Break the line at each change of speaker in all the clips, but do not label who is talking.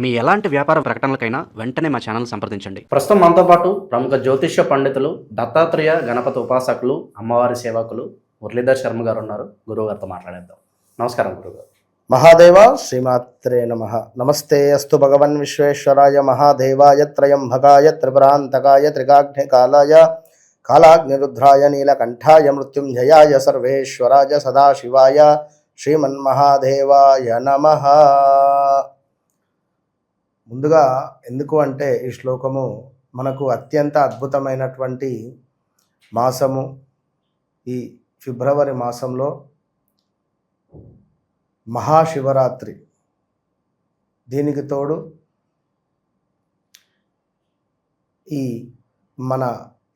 మీ ఎలాంటి వ్యాపార ప్రకటనలకైనా వెంటనే మా ఛానల్ సంప్రదించండి.
ప్రస్తుతం మనతో పాటు ప్రముఖ జ్యోతిష్య పండితులు దత్తాత్రేయ గణపతి ఉపాసకులు అమ్మవారి సేవకులు మురళీధర్ శర్మ గారు ఉన్నారు. గురువు గారితో మాట్లాడేద్దాం. నమస్కారం గురుగారు
మహాదేవ శ్రీమాత్రే నమ. నమస్తే అస్తు భగవన్ విశ్వేశ్వరాయ మహాదేవాయ త్రయంభకాయ త్రిపురాంతకాయ త్రికాగ్నికాలాయ కాలాగ్నిరుద్రాయ నీలకంఠాయ మృత్యుంజయాయ సర్వేశ్వరాయ సదాశివాయ శ్రీమన్మహాదేవాయ నమ. ముందుగా ఎందుకు అంటే ఈ శ్లోకము మనకు అత్యంత అద్భుతమైనటువంటి మాసము. ఈ ఫిబ్రవరి మాసంలో మహాశివరాత్రి. దీనికి తోడు ఈ మన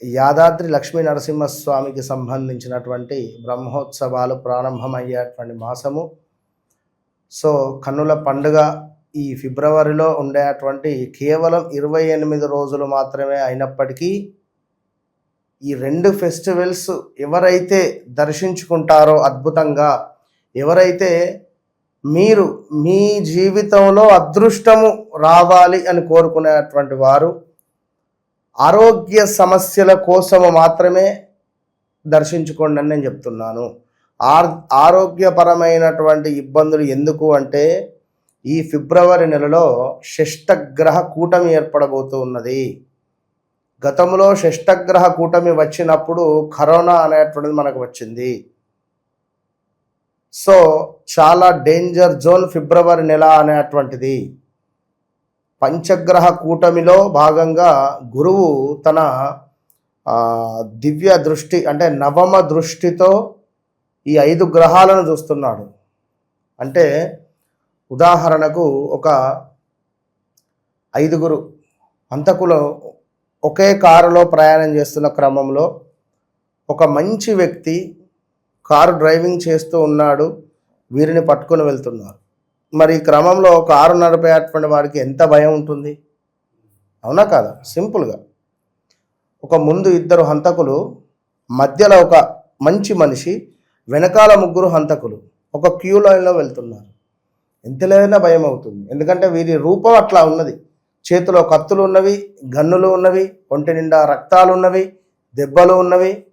యాదాద్రి లక్ష్మీ నరసింహస్వామికి సంబంధించినటువంటి బ్రహ్మోత్సవాలు ప్రారంభమయ్యేటువంటి మాసము. సో కన్నుల పండుగ ఈ ఫిబ్రవరిలో ఉండేటువంటి కేవలం ఇరవై ఎనిమిది రోజులు మాత్రమే అయినప్పటికీ ఈ రెండు ఫెస్టివల్స్ ఎవరైతే దర్శించుకుంటారో అద్భుతంగా ఎవరైతే మీరు మీ జీవితంలో అదృష్టము రావాలి అని కోరుకునేటువంటి వారు ఆరోగ్య సమస్యల కోసము మాత్రమే దర్శించుకోండి అని నేను చెప్తున్నాను. ఆర్ ఆరోగ్యపరమైనటువంటి ఇబ్బందులు ఎందుకు అంటే ఈ ఫిబ్రవరి నెలలో షష్టగ్రహ కూటమి ఏర్పడబోతూ ఉన్నది. గతంలో షష్టగ్రహ కూటమి వచ్చినప్పుడు కరోనా అనేటువంటిది మనకు వచ్చింది. సో చాలా డేంజర్ జోన్ ఫిబ్రవరి నెల అనేటువంటిది. పంచగ్రహ కూటమిలో భాగంగా గురువు తన దివ్య దృష్టి అంటే నవమ దృష్టితో ఈ ఐదు గ్రహాలను చూస్తున్నాడు. అంటే ఉదాహరణకు ఒక ఐదుగురు హంతకులు ఒకే కారులో ప్రయాణం చేస్తున్న క్రమంలో ఒక మంచి వ్యక్తి కారు డ్రైవింగ్ చేస్తూ ఉన్నాడు. వీరిని పట్టుకొని వెళ్తున్నారు. మరి క్రమంలో కారు నడిపేటువంటి వారికి ఎంత భయం ఉంటుంది? అవునా కాదా? సింపుల్గా. ఒక ముందు ఇద్దరు హంతకులు మధ్యలో ఒక మంచి మనిషి వెనకాల ముగ్గురు హంతకులు ఒక క్యూ లైన్లో వెళ్తున్నారు. ఎంత లేదైనా భయం అవుతుంది. ఎందుకంటే వీరి రూపం అట్లా ఉన్నది. చేతిలో కత్తులు ఉన్నవి గన్నులు ఉన్నవి ఒంటి నిండా రక్తాలు ఉన్నవి దెబ్బలు ఉన్నవి.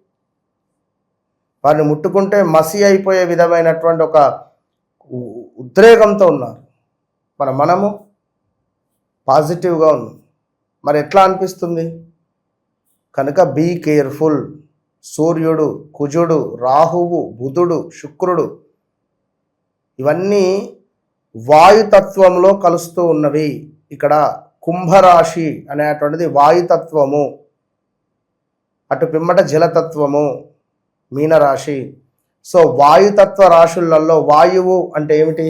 వారిని ముట్టుకుంటే మసి అయిపోయే విధమైనటువంటి ఒక ఉ- ఉద్రేకంతో ఉన్నారు. మన మనము పాజిటివ్గా ఉన్నాం. మరి ఎట్లా అనిపిస్తుంది? కనుక బీ కేర్ఫుల్. సూర్యుడు కుజుడు రాహువు బుధుడు శుక్రుడు ఇవన్నీ వాయుతత్వంలో కలుస్తూ ఉన్నవి. ఇక్కడ కుంభరాశి అనేటువంటిది వాయుతత్వము. అటు పిమ్మట జలతత్వము మీనరాశి. సో వాయుతత్వ రాశులలో వాయువు అంటే ఏమిటి?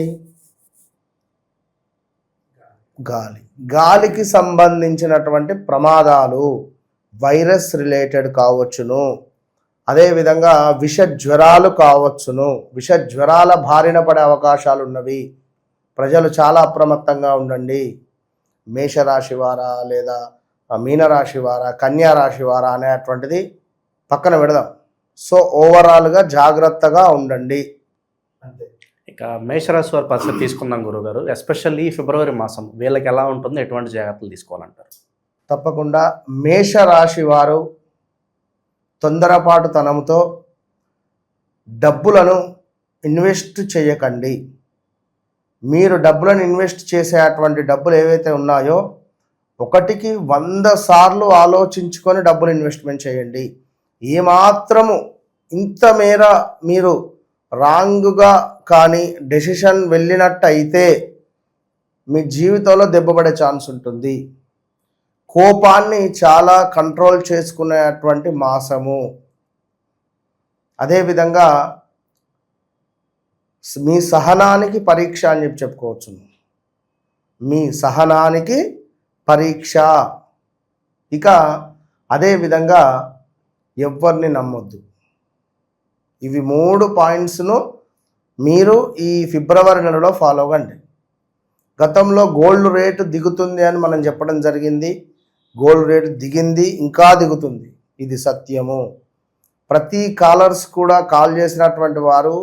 గాలి. గాలికి సంబంధించినటువంటి ప్రమాదాలు వైరస్ రిలేటెడ్ కావచ్చును. అదేవిధంగా విష జ్వరాలు కావచ్చును. విష జ్వరాల బారిన పడే అవకాశాలు ఉన్నవి ప్రజలు చాలా అప్రమత్తంగా ఉండండి. మేషరాశి వారా లేదా మీనరాశి వారా కన్యా రాశి వారా అనేటువంటిది పక్కన పెడదాం. సో ఓవరాల్గా జాగ్రత్తగా ఉండండి. అంతే.
ఇక మేషరాశి వారి పరిస్థితి తీసుకుందాం గురుగారు. ఎస్పెషల్లీ ఫిబ్రవరి మాసం వీళ్ళకి ఎలా ఉంటుంది ఎటువంటి జాగ్రత్తలు తీసుకోవాలంటారు?
తప్పకుండా మేషరాశి వారు తొందరపాటుతనంతో డబ్బులను ఇన్వెస్ట్ చేయకండి మీరు డబ్బులను ఇన్వెస్ట్ చేసేటువంటి డబ్బులు ఏవైతే ఉన్నాయో ఒకటికి వంద సార్లు ఆలోచించుకొని డబ్బులు ఇన్వెస్ట్మెంట్ చేయండి. ఏమాత్రము ఇంత మేర మీరు రాంగ్గా కానీ డెసిషన్ వెళ్ళినట్టు అయితే మీ జీవితంలో దెబ్బపడే ఛాన్స్ ఉంటుంది. కోపాన్ని చాలా కంట్రోల్ చేసుకునేటువంటి మాసము. అదేవిధంగా మీ సహనానికి పరీక్ష అని చెప్పి చెప్పుకోవచ్చు. మీ సహనానికి పరీక్ష. ఇక అదేవిధంగా ఎవరిని నమ్మొద్దు. ఇవి మూడు పాయింట్స్ను మీరు ఈ ఫిబ్రవరి నెలలో ఫాలో అవ్వండి గతంలో గోల్డ్ రేటు దిగుతుంది అని మనం చెప్పడం జరిగింది. గోల్డ్ రేటు దిగింది ఇంకా దిగుతుంది. ఇది సత్యము. ప్రతి కాలర్స్ కూడా కాల్ చేసినటువంటి వారు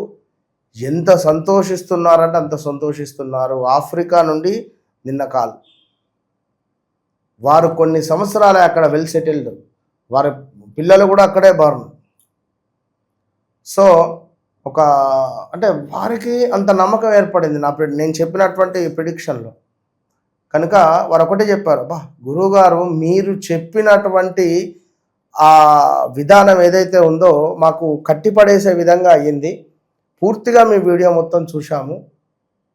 ఎంత సంతోషిస్తున్నారంటే అంత సంతోషిస్తున్నారు. ఆఫ్రికా నుండి నిన్న కాల్. వారు కొన్ని సంవత్సరాలే అక్కడ వెల్ సెటిల్డ్. వారి పిల్లలు కూడా అక్కడే బార్న్. సో ఒక అంటే వారికి అంత నమ్మకం ఏర్పడింది. నా నేను చెప్పినటువంటి ప్రిడిక్షన్లో. కనుక వారు ఒకటే చెప్పారు బా గురువుగారు మీరు చెప్పినటువంటి ఆ విధానం ఏదైతే ఉందో మాకు కట్టిపడేసే విధంగా అయ్యింది. పూర్తిగా మీ వీడియో మొత్తం చూశాము.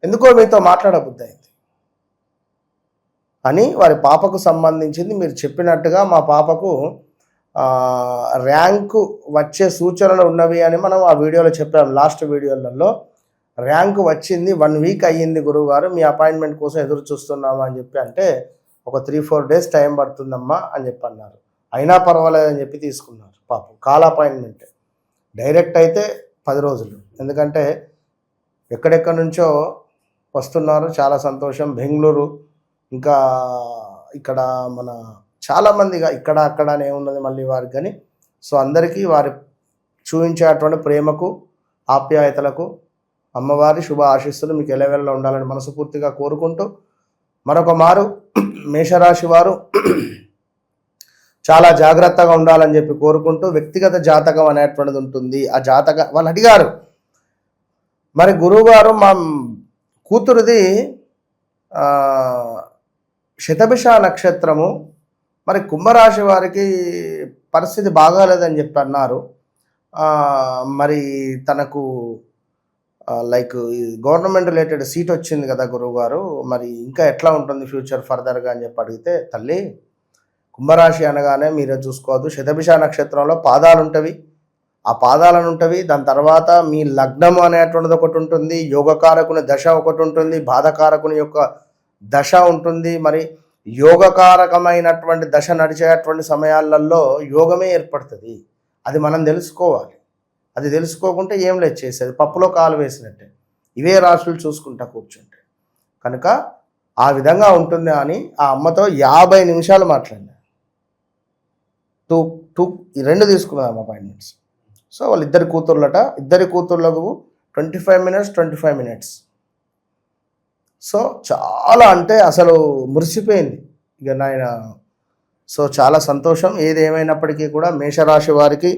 ఎందుకో మీతో మాట్లాడబుద్ధి అయింది అని వారి పాపకు సంబంధించింది మీరు చెప్పినట్టుగా మా పాపకు ర్యాంకు వచ్చే సూచనలు ఉన్నవి అని మనం ఆ వీడియోలో చెప్పాము లాస్ట్ వీడియోలలో ర్యాంకు వచ్చింది వన్ వీక్ అయ్యింది గురువుగారు మీ అపాయింట్మెంట్ కోసం ఎదురు చూస్తున్నాము అని చెప్పి అంటే ఒక త్రీ ఫోర్ డేస్ టైం పడుతుందమ్మా అని చెప్పి అన్నారు. అయినా పర్వాలేదు అని చెప్పి తీసుకున్నారు పాపం. Call appointment. డైరెక్ట్ అయితే పది రోజులు. ఎందుకంటే ఎక్కడెక్కడి నుంచో వస్తున్నారు. చాలా సంతోషం. బెంగళూరు ఇంకా ఇక్కడ మన చాలామందిగా ఇక్కడ అక్కడ అనే ఉన్నది మళ్ళీ వారికి కానీ. సో అందరికీ వారి చూపించేటువంటి ప్రేమకు ఆప్యాయతలకు అమ్మవారి శుభ ఆశీస్సులు మీకు ఎలవెల్ల ఉండాలని మనస్ఫూర్తిగా కోరుకుంటూ మరొక మారు మేషరాశి వారు చాలా జాగ్రత్తగా ఉండాలని చెప్పి కోరుకుంటూ వ్యక్తిగత జాతకం అనేటువంటిది ఉంటుంది. ఆ జాతక వాళ్ళు అడిగారు. మరి గురువుగారు మా కూతురుది శతభిష నక్షత్రము. మరి కుంభరాశి వారికి పరిస్థితి బాగాలేదని చెప్పి అన్నారు. మరి తనకు లైక్ గవర్నమెంట్ రిలేటెడ్ సీట్ వచ్చింది కదా గురువుగారు. మరి ఇంకా ఎట్లా ఉంటుంది ఫ్యూచర్ ఫర్దర్గా అని చెప్పి అడిగితే తల్లి కుంభరాశి అనగానే మీరు చూసుకోవద్దు. శతభిష నక్షత్రంలో పాదాలు ఉంటవి. ఆ పాదాలను ఉంటవి. దాని తర్వాత మీ లగ్నం అనేటువంటిది ఒకటి ఉంటుంది. యోగకారకుని దశ ఒకటి ఉంటుంది. బాధకారకుని యొక్క దశ ఉంటుంది. మరి యోగకారకమైనటువంటి దశ నడిచేటువంటి సమయాలలో యోగమే ఏర్పడుతుంది. అది మనం తెలుసుకోవాలి. అది తెలుసుకోకుంటే ఏం లేదు చేసేది. పప్పులో కాలు వేసినట్టే. ఇవే రాశులు చూసుకుంటా కూర్చుంటే. కనుక ఆ విధంగా ఉంటుంది అని ఆ అమ్మతో యాభై నిమిషాలు మాట్లాడినా. టూ టూ ఈ రెండు తీసుకున్నాం అపాయింట్మెంట్స్. సో వాళ్ళు ఇద్దరి కూతుర్లట ఇద్దరి కూతుర్లకు twenty five minutes twenty five minutes. So చాలా అంటే అసలు మురిసిపోయింది. ఇక నాయన సో చాలా సంతోషం. ఏది కూడా మేషరాశి వారికి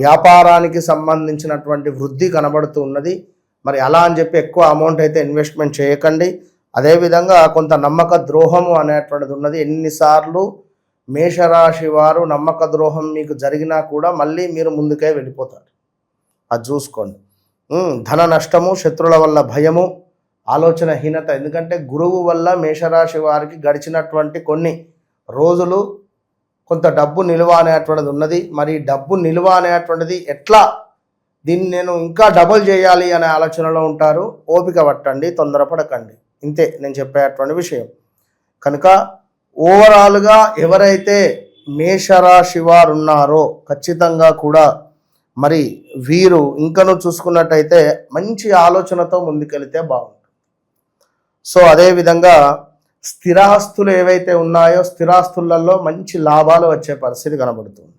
వ్యాపారానికి సంబంధించినటువంటి వృద్ధి కనబడుతూ ఉన్నది. మరి అలా అని చెప్పి ఎక్కువ అమౌంట్ అయితే ఇన్వెస్ట్మెంట్ చేయకండి. అదేవిధంగా కొంత నమ్మక ద్రోహము అనేటువంటిది ఉన్నది. ఎన్నిసార్లు మేషరాశి వారు నమ్మక ద్రోహం మీకు జరిగినా కూడా మళ్ళీ మీరు ముందుకే వెళ్ళిపోతారు. అది చూసుకోండి. ధన నష్టము శత్రువుల వల్ల భయము ఆలోచన హీనత. ఎందుకంటే గురువు వల్ల మేషరాశి వారికి గడిచినటువంటి కొన్ని రోజులు కొంత డబ్బు నిల్వ అనేటువంటిది ఉన్నది. మరి డబ్బు నిల్వ అనేటువంటిది ఎట్లా? దీన్ని నేను ఇంకా డబుల్ చేయాలి అనే ఆలోచనలో ఉంటారు. ఓపిక పట్టండి తొందరపడకండి. ఇంతే నేను చెప్పేటువంటి విషయం. కనుక ఓవరాల్గా ఎవరైతే మేషరాశి వారు ఉన్నారో ఖచ్చితంగా కూడా మరి వీరు ఇంకను చూసుకున్నట్టయితే మంచి ఆలోచనతో ముందుకెళితే బాగుంటుంది. సో అదేవిధంగా స్థిరాస్తులు ఏవైతే ఉన్నాయో స్థిరాస్తులలో మంచి లాభాలు వచ్చే పరిస్థితి కనబడుతుంది.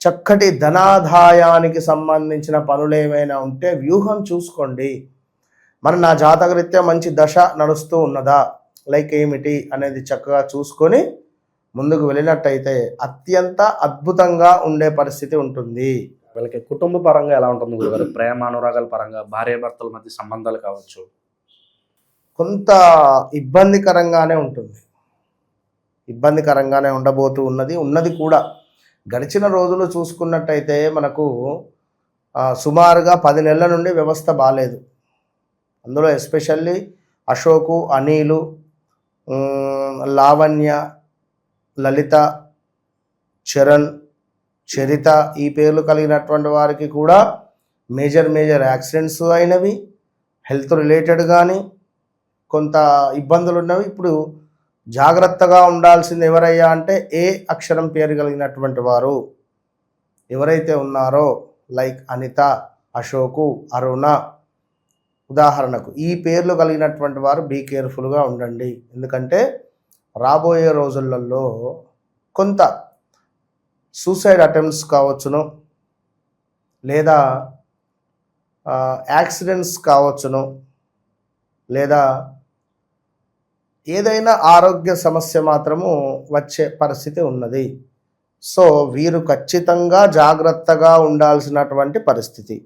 చక్కటి ధనాదాయానికి సంబంధించిన పనులు ఏమైనా ఉంటే వ్యూహం చూసుకోండి. మరి నా జాతకరీత్యా మంచి దశ నడుస్తూ ఉన్నదా? లైక్ ఏమిటి అనేది చక్కగా చూసుకొని ముందుకు వెళ్ళినట్టయితే అత్యంత అద్భుతంగా ఉండే పరిస్థితి ఉంటుంది.
వీళ్ళకి కుటుంబ పరంగా ఎలా ఉంటుంది? గురుగారు ప్రేమ అనురాగాల పరంగా భార్య భర్తల మధ్య సంబంధాలు కావచ్చు.
కొంత ఇబ్బందికరంగానే ఉంటుంది. ఇబ్బందికరంగానే ఉండబోతూ ఉన్నది. ఉన్నది కూడా గడిచిన రోజులు చూసుకున్నట్టయితే మనకు సుమారుగా పది నెలల నుండి వ్యవస్థ బాగాలేదు అందులో ఎస్పెషల్లీ అశోకు అనిలు లావణ్య లలిత చరణ్ చరిత ఈ పేర్లు కలిగినటువంటి వారికి కూడా మేజర్ మేజర్ యాక్సిడెంట్స్ అయినవి హెల్త్ రిలేటెడ్ కానీ కొంత ఇబ్బందులు ఉన్నవి ఇప్పుడు జాగ్రత్తగా ఉండాల్సింది ఎవరయ్యా అంటే ఏ అక్షరం పేరు కలిగినటువంటి వారు. ఎవరైతే ఉన్నారో లైక్ అనిత అశోకు అరుణ ఉదాహరణకు ఈ పేర్లు కలిగినటువంటి వారు బీ కేర్ఫుల్గా ఉండండి. ఎందుకంటే రాబోయే రోజులలో కొంత సూసైడ్ అటెంప్ట్స్ కావచ్చును లేదా యాక్సిడెంట్స్ కావచ్చును లేదా ఏదైనా ఆరోగ్య సమస్య మాత్రము వచ్చే పరిస్థితి ఉన్నది. సో వీరు ఖచ్చితంగా జాగ్రత్తగా ఉండాల్సినటువంటి పరిస్థితి.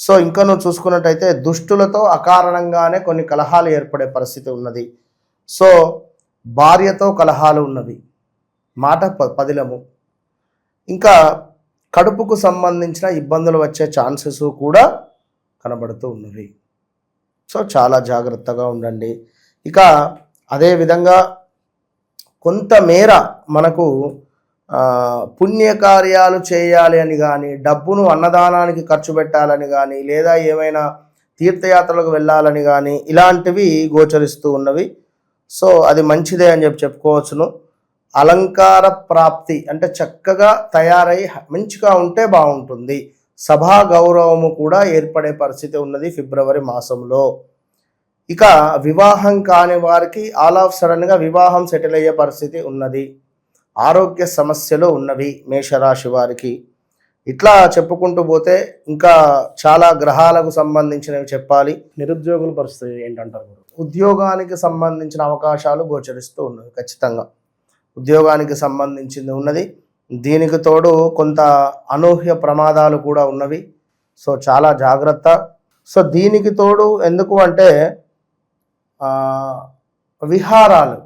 సో ఇంకా నువ్వు చూసుకున్నట్టయితే దుష్టులతో అకారణంగానే కొన్ని కలహాలు ఏర్పడే పరిస్థితి ఉన్నది. సో భార్యతో కలహాలు ఉన్నవి. మాట ప- పదిలము. ఇంకా కడుపుకు సంబంధించిన ఇబ్బందులు వచ్చే ఛాన్సెస్ కూడా కనబడుతూ ఉన్నవి. సో చాలా జాగ్రత్తగా ఉండండి. ఇక అదేవిధంగా కొంతమేర మనకు పుణ్యకార్యాలు చేయాలి అని కానీ డబ్బును అన్నదానానికి ఖర్చు పెట్టాలని కానీ లేదా ఏమైనా తీర్థయాత్రలకు వెళ్ళాలని కానీ ఇలాంటివి గోచరిస్తూ ఉన్నవి. సో అది మంచిదే అని చెప్పి చెప్పుకోవచ్చును. అలంకార ప్రాప్తి అంటే చక్కగా తయారై మంచిగా ఉంటే బాగుంటుంది. సభా గౌరవము కూడా ఏర్పడే పరిస్థితి ఉన్నది ఫిబ్రవరి మాసంలో. ఇక వివాహం కాని వారికి ఆల్ ఆఫ్ సడన్గా వివాహం సెటిల్ అయ్యే పరిస్థితి ఉన్నది. ఆరోగ్య సమస్యలు ఉన్నవి మేషరాశి వారికి. ఇట్లా చెప్పుకుంటూ పోతే ఇంకా చాలా గ్రహాలకు సంబంధించినవి చెప్పాలి.
నిరుద్యోగుల పరిస్థితి ఏంటంటారు
ఉద్యోగానికి సంబంధించిన అవకాశాలు గోచరిస్తూ ఉన్నవి ఖచ్చితంగా. ఉద్యోగానికి సంబంధించింది ఉన్నది. దీనికి తోడు కొంత అనూహ్య ప్రమాదాలు కూడా ఉన్నవి. సో చాలా జాగ్రత్త. సో దీనికి తోడు ఎందుకు అంటే విహారాలు.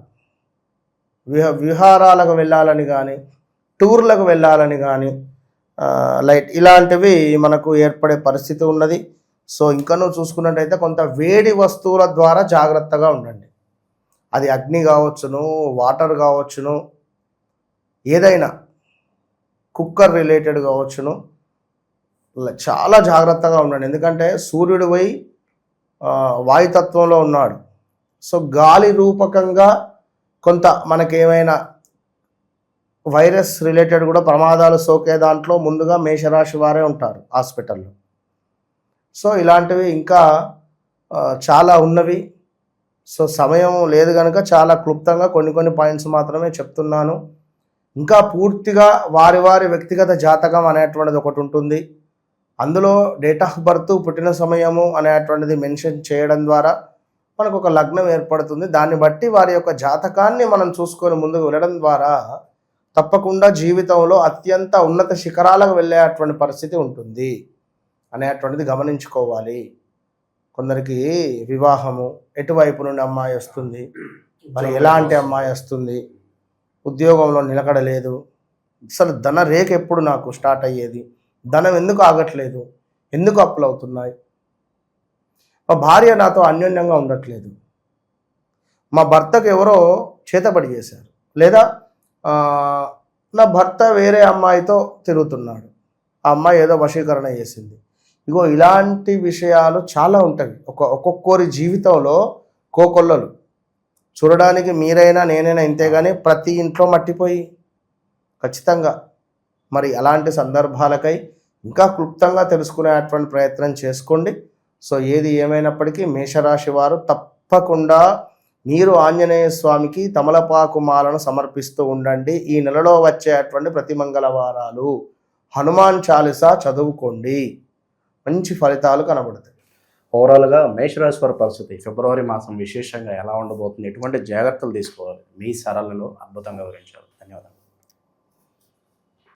విహ విహారాలకు వెళ్ళాలని కానీ టూర్లకు వెళ్ళాలని కానీ లైట్ ఇలాంటివి మనకు ఏర్పడే పరిస్థితి ఉన్నది. సో ఇంకనూ చూసుకున్నట్టయితే కొంత వేడి వస్తువుల ద్వారా జాగ్రత్తగా ఉండండి. అది అగ్ని కావచ్చును వాటర్ కావచ్చును ఏదైనా కుక్కర్ రిలేటెడ్ కావచ్చును చాలా జాగ్రత్తగా ఉండండి. ఎందుకంటే సూర్యుడు పోయి వాయుతత్వంలో ఉన్నాడు. సో గాలి రూపకంగా కొంత మనకేమైనా వైరస్ రిలేటెడ్ కూడా ప్రమాదాలు సోకే దాంట్లో ముందుగా మేషరాశి వారే ఉంటారు హాస్పిటల్లో. సో ఇలాంటివి ఇంకా చాలా ఉన్నవి. సో సమయం లేదు కనుక చాలా క్లుప్తంగా కొన్ని కొన్ని పాయింట్స్ మాత్రమే చెప్తున్నాను. ఇంకా పూర్తిగా వారి వారి వ్యక్తిగత జాతకం అనేటువంటిది ఒకటి ఉంటుంది. అందులో డేట్ ఆఫ్ బర్త్ పుట్టిన సమయము అనేటువంటిది మెన్షన్ చేయడం ద్వారా మనకు ఒక లగ్నం ఏర్పడుతుంది. దాన్ని బట్టి వారి యొక్క జాతకాన్ని మనం చూసుకొని ముందుకు వెళ్ళడం ద్వారా తప్పకుండా జీవితంలో అత్యంత ఉన్నత శిఖరాలకు వెళ్ళేటువంటి పరిస్థితి ఉంటుంది. అనేటువంటిది గమనించుకోవాలి. కొందరికి వివాహము ఎటువైపు నుండి అమ్మాయి వస్తుంది? మరి ఎలాంటి అమ్మాయి వస్తుంది? ఉద్యోగంలో నిలకడలేదు. అసలు ధన రేఖ ఎప్పుడు నాకు స్టార్ట్ అయ్యేది? ధనం ఎందుకు ఆగట్లేదు? ఎందుకు అప్పులు అవుతున్నాయి మా భార్య నాతో అన్యోన్యంగా ఉండట్లేదు. మా భర్తకు ఎవరో చేతబడి చేశారు. లేదా నా భర్త వేరే అమ్మాయితో తిరుగుతున్నాడు. ఆ అమ్మాయి ఏదో వశీకరణ చేసింది. ఇగో ఇలాంటి విషయాలు చాలా ఉంటాయి. ఒక ఒక్కొక్కరి జీవితంలో కోకొల్లలు. చూడడానికి మీరైనా నేనైనా ఇంతే కానీ ప్రతి ఇంట్లో మట్టిపోయి. ఖచ్చితంగా. మరి అలాంటి సందర్భాలకై ఇంకా క్లుప్తంగా తెలుసుకునేటువంటి ప్రయత్నం చేసుకోండి. సో ఏది ఏమైనప్పటికీ మేషరాశి వారు తప్పకుండా మీరు ఆంజనేయ స్వామికి తమలపాకు మాలను సమర్పిస్తూ ఉండండి. ఈ నెలలో వచ్చేటువంటి ప్రతి మంగళవారాలు హనుమాన్ చాలీసా చదువుకోండి. మంచి ఫలితాలు కనబడతాయి.
ఓవరాల్గా మేషరాశి వారి పరిస్థితి ఫిబ్రవరి మాసం విశేషంగా ఎలా ఉండబోతుంది? ఎటువంటి జాగ్రత్తలు తీసుకోవాలి? మీ సరళలో అద్భుతంగా వివరించారు. ధన్యవాదాలు.